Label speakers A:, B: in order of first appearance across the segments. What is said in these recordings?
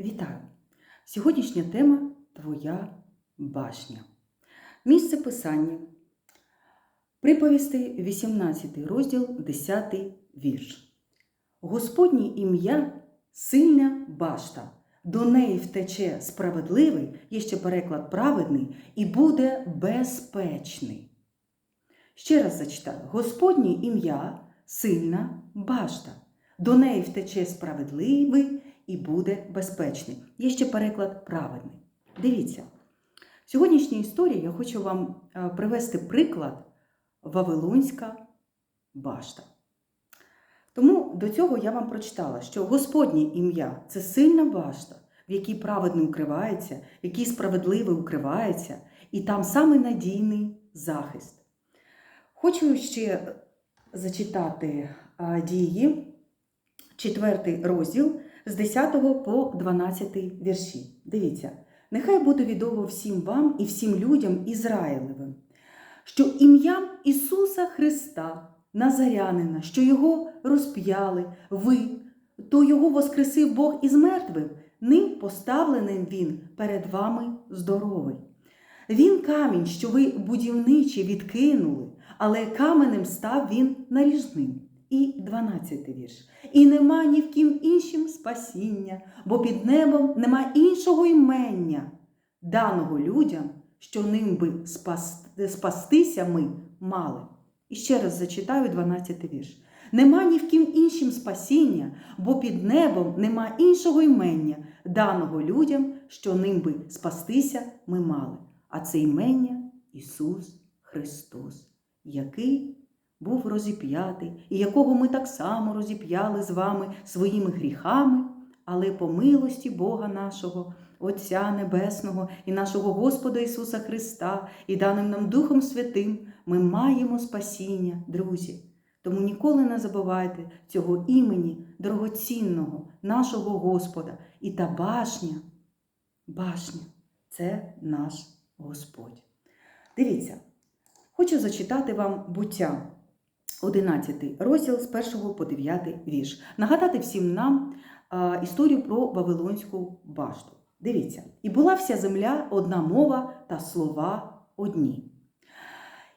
A: Вітаю! Сьогоднішня тема Твоя башня. Місце писання. Приповісти, 18 розділ, 10 вірш. Господнє ім'я сильна башта. До неї втече справедливий, є ще переклад праведний, і буде безпечний. Ще раз зачитаю: Господнє ім'я сильна башта. До неї втече справедливий і буде безпечний. Є ще переклад праведний. Дивіться, в сьогоднішній історії я хочу вам е, привести приклад Вавилонська башта. Тому до цього я вам прочитала, що Господнє ім'я це сильна башта, в якій праведний укривається, в якій справедливий укривається, і там самий надійний захист. Хочу ще зачитати дії, четвертий розділ з 10 по 12 вірші. Дивіться, нехай буде відомо всім вам і всім людям Ізраїлевим, що ім'ям Ісуса Христа, Назарянина, що Його розп'яли, ви, то Його воскресив Бог із мертвих, ним поставленим Він перед вами здоровий. Він камінь, що ви будівничі відкинули, але каменем став він наріжним. І 12 вірш. І нема ні в ким іншим спасіння, бо під небом нема іншого імення, даного людям, що ним би спас, спастися ми мали. І ще раз зачитаю 12 вірш. Нема ні в ким іншим спасіння, бо під небом нема іншого імення, даного людям, що ним би спастися ми мали. А це імення Ісус Христос, який був розіп'ятий, і якого ми так само розіп'яли з вами своїми гріхами, але по милості Бога нашого, Отця Небесного і нашого Господа Ісуса Христа, і даним нам Духом Святим, ми маємо спасіння, друзі. Тому ніколи не забувайте цього імені дорогоцінного, нашого Господа. І та башня, башня це наш Господь. Дивіться, хочу зачитати вам буття. 11 розділ з 1 по 9 вірш. Нагадати всім нам історію про Вавилонську башту. Дивіться, і була вся земля одна мова та слова одні.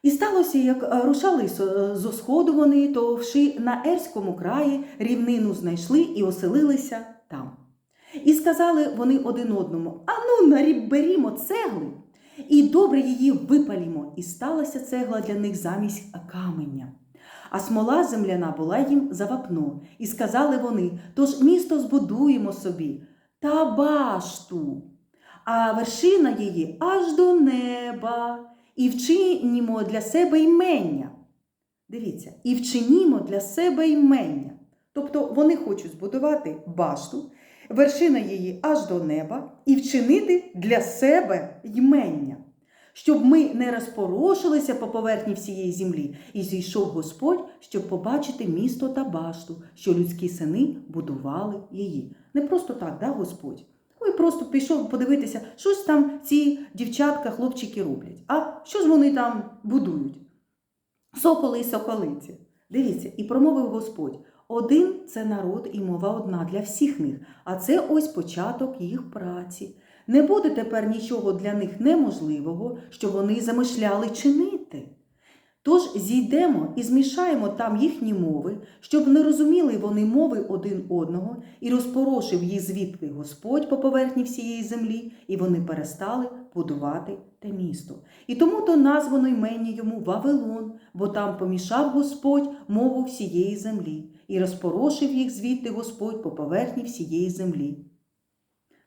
A: І сталося, як рушали зо сходу вони, то вши на Ерському краї рівнину знайшли і оселилися там. І сказали вони один одному: Ану, наріберімо цегли, і добре її випалімо. І сталася цегла для них замість каменя. А смола земляна була їм за вапно, і сказали вони: тож місто збудуємо собі та башту, а вершина її аж до неба, і вчинімо для себе ймення. Дивіться, і вчинімо для себе ймення. Тобто вони хочуть збудувати башту, вершина її аж до неба, і вчинити для себе ймення щоб ми не розпорошилися по поверхні всієї землі, і зійшов Господь, щоб побачити місто та башту, що людські сини будували її. Не просто так, да, Господь? Ой, просто пішов подивитися, щось там ці дівчатка, хлопчики роблять. А що ж вони там будують? Соколи і соколиці. Дивіться, і промовив Господь: один це народ і мова одна для всіх них, а це ось початок їх праці. Не буде тепер нічого для них неможливого, що вони замишляли чинити. Тож зійдемо і змішаємо там їхні мови, щоб не розуміли вони мови один одного, і розпорошив їх звідки Господь по поверхні всієї землі, і вони перестали будувати те місто. І тому то названо ймення йому Вавилон, бо там помішав Господь мову всієї землі, і розпорошив їх звідти Господь по поверхні всієї землі.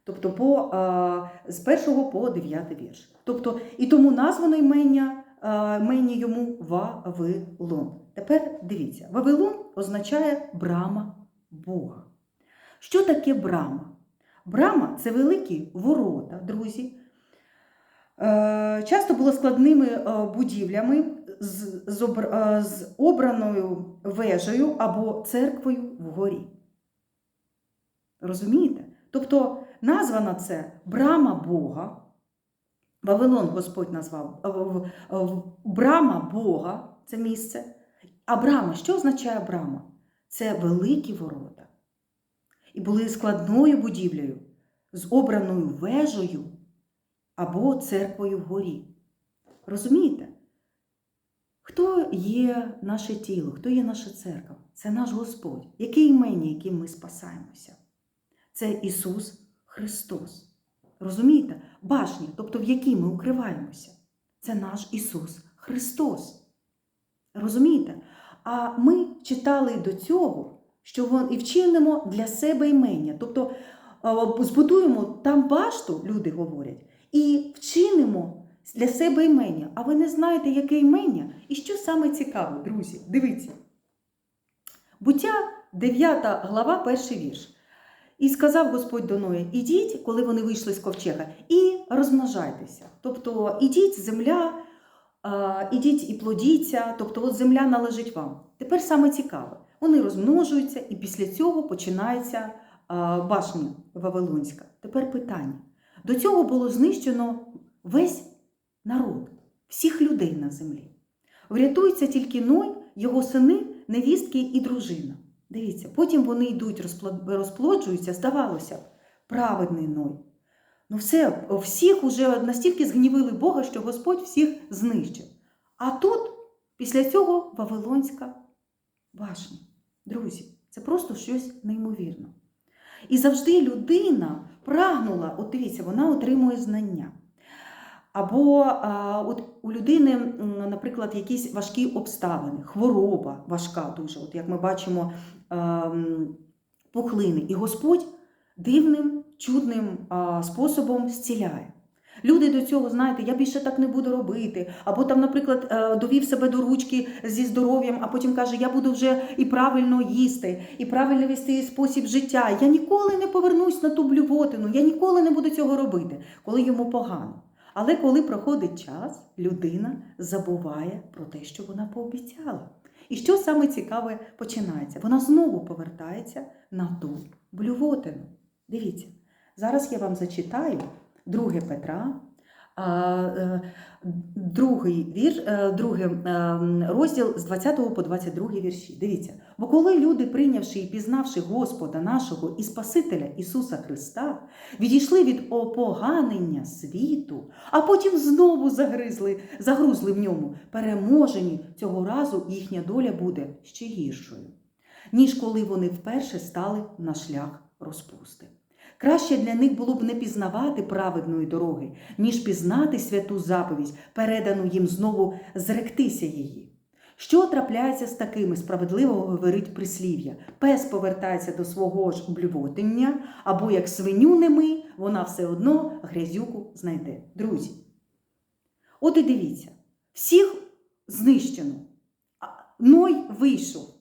A: Тобто по, а, з 1 по 9 вірш. Тобто, і тому названо ймення, ймення йому Вавилон. Тепер дивіться, Вавилон означає брама Бога. Що таке брама? Брама це великі ворота, друзі. Е, часто було складними е, будівлями з обраною вежею або церквою вгорі. Розумієте? Тобто названа це брама Бога. Вавилон Господь назвав брама Бога це місце. А брама, що означає брама? Це великі ворота. І були складною будівлею. з обраною вежею або церквою вгорі. Розумієте? Хто є наше тіло, хто є наша церква? Це наш Господь. Яке імення, яким ми спасаємося? Це Ісус Христос. Розумієте? Башня, тобто в якій ми укриваємося. Це наш Ісус Христос. Розумієте? А ми читали до цього, що і вчинимо для себе імення. Тобто збудуємо там башту, люди говорять, і вчинимо для себе імення. А ви не знаєте, яке імення? І що саме цікаво, друзі? Дивіться. Буття 9 глава, перший вірш. І сказав Господь до Ноя, ідіть, коли вони вийшли з ковчега, і розмножайтеся. Тобто ідіть, земля, ідіть і плодіться, тобто от земля належить вам. Тепер саме цікаве. Вони розмножуються, і після цього починається башня Вавилонська. Тепер питання. До цього було знищено весь народ, всіх людей на землі. Врятується тільки Ной, його сини, невістки і дружина. Дивіться, потім вони йдуть, розплоджуються, здавалося б, праведний Ной. Ну все, всіх уже настільки згнівили Бога, що Господь всіх знищив. А тут, після цього, Вавилонська башня. Друзі, це просто щось неймовірне. І завжди людина прагнула, от дивіться, вона отримує знання. Або а, от у людини, наприклад, якісь важкі обставини, хвороба важка дуже, от як ми бачимо, ем, пухлини. І Господь дивним, чудним а, способом зціляє. Люди до цього, знаєте, я більше так не буду робити. Або там, наприклад, е, довів себе до ручки зі здоров'ям, а потім каже, я буду вже і правильно їсти, і правильно вести спосіб життя. Я ніколи не повернусь на ту блювотину, я ніколи не буду цього робити, коли йому погано. Але коли проходить час, людина забуває про те, що вона пообіцяла. І що саме цікаве починається? Вона знову повертається на ту блювотину. Дивіться, зараз я вам зачитаю 2 Петра, другий вір, е, другий е, розділ з 20 по 22 вірші. Дивіться, бо коли люди, прийнявши і пізнавши Господа нашого і Спасителя Ісуса Христа, відійшли від опоганення світу, а потім знову загризли, загрузли в ньому, переможені цього разу їхня доля буде ще гіршою, ніж коли вони вперше стали на шлях розпусти. Краще для них було б не пізнавати праведної дороги, ніж пізнати святу заповідь, передану їм знову зректися її. Що трапляється з такими, справедливо говорить прислів'я. Пес повертається до свого ж блювотиння, або як свиню неми, вона все одно грязюку знайде. Друзі, от і дивіться, всіх знищено. А Ной вийшов.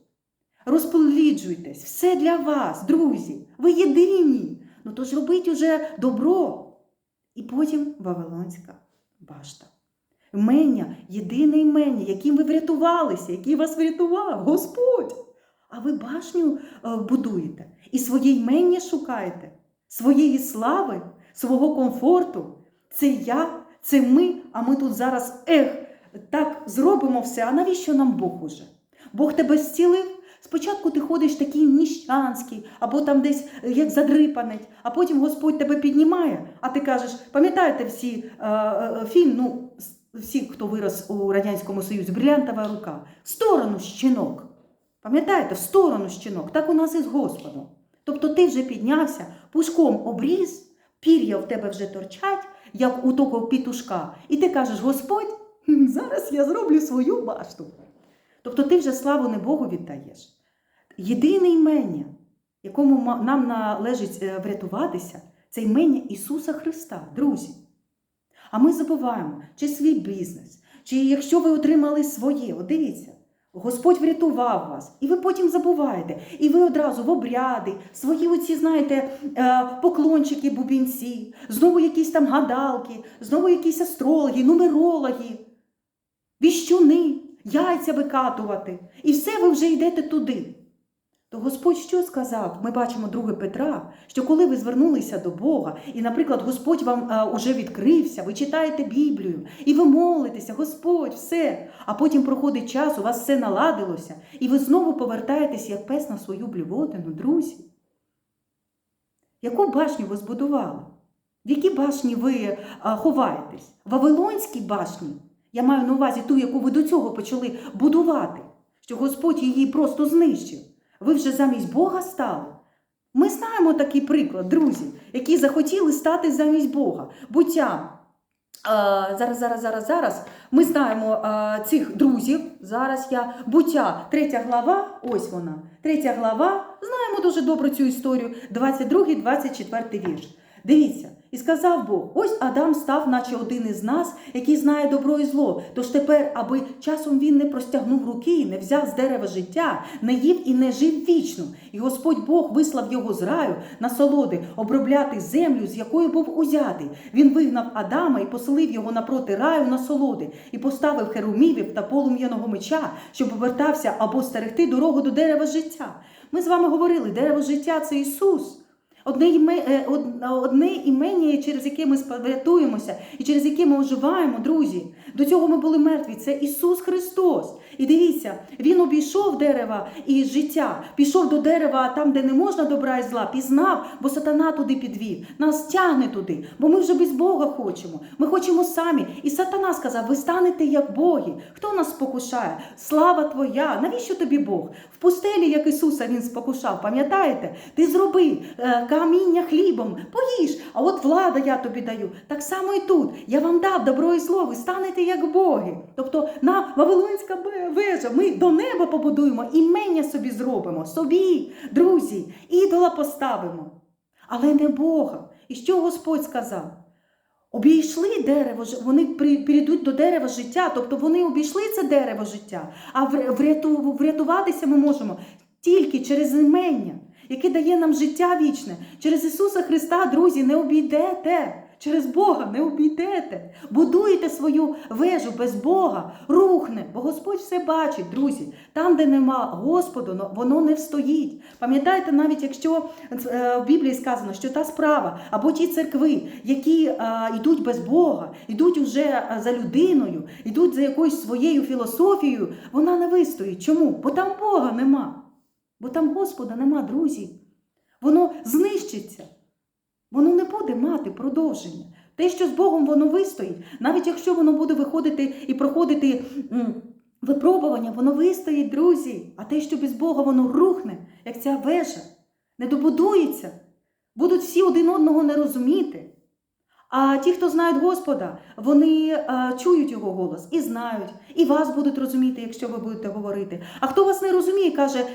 A: Розпліджуйтесь, все для вас, друзі, ви єдині. Ну то ж робіть уже добро. І потім Вавилонська башта. Імення, єдине імення, яким ви врятувалися, який вас врятував, Господь. А ви башню е, будуєте і своє імення шукаєте, своєї слави, свого комфорту. Це я, це ми, а ми тут зараз ех, так зробимо все. А навіщо нам Бог уже? Бог тебе зцілив. Спочатку ти ходиш такий ніщанський, або там десь е, як задрипанець, а потім Господь тебе піднімає, а ти кажеш, пам'ятаєте всі е, е, фільм, ну, всі, хто вирос у Радянському Союзі, брилянтова рука, в сторону щінок. Пам'ятаєте, в сторону щінок, так у нас і з Господом. Тобто ти вже піднявся, пушком обріз, пір'я в тебе вже торчать, як у того пітушка, і ти кажеш, Господь, зараз я зроблю свою башту. Тобто ти вже славу не Богу віддаєш. Єдине імення, якому нам належить е, врятуватися, це імення Ісуса Христа, друзі. А ми забуваємо, чи свій бізнес, чи якщо ви отримали своє, от дивіться, Господь врятував вас, і ви потім забуваєте, і ви одразу в обряди, свої оці, знаєте, е, поклончики, бубінці, знову якісь там гадалки, знову якісь астрологи, нумерологи, віщуни, яйця викатувати. І все ви вже йдете туди. То Господь що сказав? Ми бачимо 2 Петра, що коли ви звернулися до Бога, і, наприклад, Господь вам е, уже відкрився, ви читаєте Біблію, і ви молитеся, Господь, все. А потім проходить час, у вас все наладилося, і ви знову повертаєтесь, як пес на свою блювотину, друзі. Яку башню ви збудували? В якій башні ви а, ховаєтесь? В Вавилонській башні? Я маю на увазі ту, яку ви до цього почали будувати, що Господь її просто знищив. Ви вже замість Бога стали. Ми знаємо такий приклад, друзі, які захотіли стати замість Бога. Буття. Зараз, зараз, зараз, зараз. Ми знаємо цих друзів. Зараз я буття, третя глава, ось вона. Третя глава. Знаємо дуже добре цю історію. 22-24 вірш. Дивіться, і сказав Бог: ось Адам став, наче один із нас, який знає добро і зло. Тож тепер, аби часом він не простягнув руки, не взяв з дерева життя, не їв і не жив вічно. І Господь Бог вислав його з раю на солоди, обробляти землю, з якої був узятий. Він вигнав Адама і поселив його напроти раю на солоди, і поставив херумівів та полум'яного меча, щоб повертався або стерегти дорогу до дерева життя. Ми з вами говорили, дерево життя це Ісус. Одне, іме, е, одне імення, через яке ми врятуємося і через яке ми оживаємо, друзі. До цього ми були мертві. Це Ісус Христос. І дивіться, Він обійшов дерева і життя, пішов до дерева там, де не можна добра і зла, пізнав, бо сатана туди підвів. Нас тягне туди, бо ми вже без Бога хочемо. Ми хочемо самі. І сатана сказав: ви станете як боги. Хто нас спокушає? Слава Твоя! Навіщо тобі Бог? В пустелі, як Ісуса Він спокушав, пам'ятаєте? Ти зроби каміння хлібом, поїж, а от влада я тобі даю. Так само і тут. Я вам дав добро і зло, ви станете як боги. Тобто на Вавилонська вежа, ми до неба побудуємо, імення собі зробимо, собі, друзі, ідола поставимо. Але не Бога. І що Господь сказав? Обійшли дерево, вони при- прийдуть до дерева життя, тобто вони обійшли це дерево життя, а врятуватися ми можемо тільки через імення, яке дає нам життя вічне. Через Ісуса Христа, друзі, не обійдете. Через Бога не обійдете. Будуєте свою вежу без Бога, рухне, бо Господь все бачить, друзі. Там, де нема Господу, воно не встоїть. Пам'ятаєте, навіть якщо е, в Біблії сказано, що та справа або ті церкви, які е, йдуть без Бога, йдуть уже е, за людиною, йдуть за якоюсь своєю філософією, вона не вистоїть. Чому? Бо там Бога нема. Бо там Господа нема, друзі. Воно знищиться. Воно не буде мати продовження. Те, що з Богом воно вистоїть, навіть якщо воно буде виходити і проходити випробування, воно вистоїть, друзі. А те, що без Бога воно рухне, як ця вежа, не добудується, будуть всі один одного не розуміти. А ті, хто знають Господа, вони е, чують його голос і знають, і вас будуть розуміти, якщо ви будете говорити. А хто вас не розуміє, каже,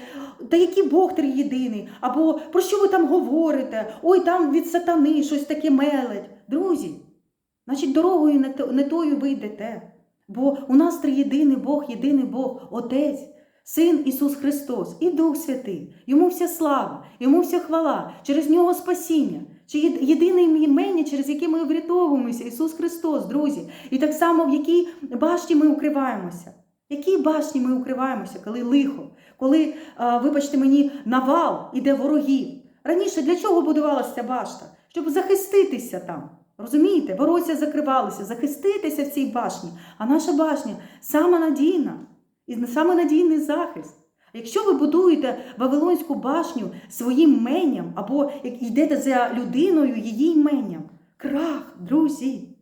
A: та який Бог триєдиний, або про що ви там говорите? Ой, там від сатани щось таке мелить. Друзі, значить, дорогою не, то- не тою ви йдете. Бо у нас триєдиний Бог, єдиний Бог, Отець, Син Ісус Христос і Дух Святий. Йому вся слава, йому вся хвала, через нього спасіння. Чи єд- єдине імення, через яке ми врятовуємося, Ісус Христос, друзі. І так само, в якій башті ми укриваємося. Якій башні ми укриваємося, коли лихо, коли, вибачте мені, навал іде ворогів. Раніше для чого будувалася башта? Щоб захиститися там. Розумієте? Воротя закривалися, захиститися в цій башні. А наша башня сама надійна і саме надійний захист. Якщо ви будуєте Вавилонську башню своїм іменням або як йдете за людиною її іменням, крах, друзі,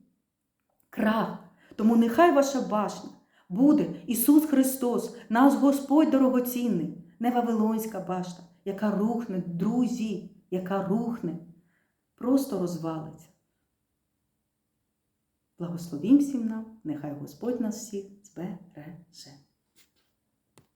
A: крах. Тому нехай ваша башня буде Ісус Христос, наш Господь дорогоцінний, не Вавилонська башта, яка рухне, друзі, яка рухне, просто розвалиться. Благословім всім нам, нехай Господь нас всіх збереже.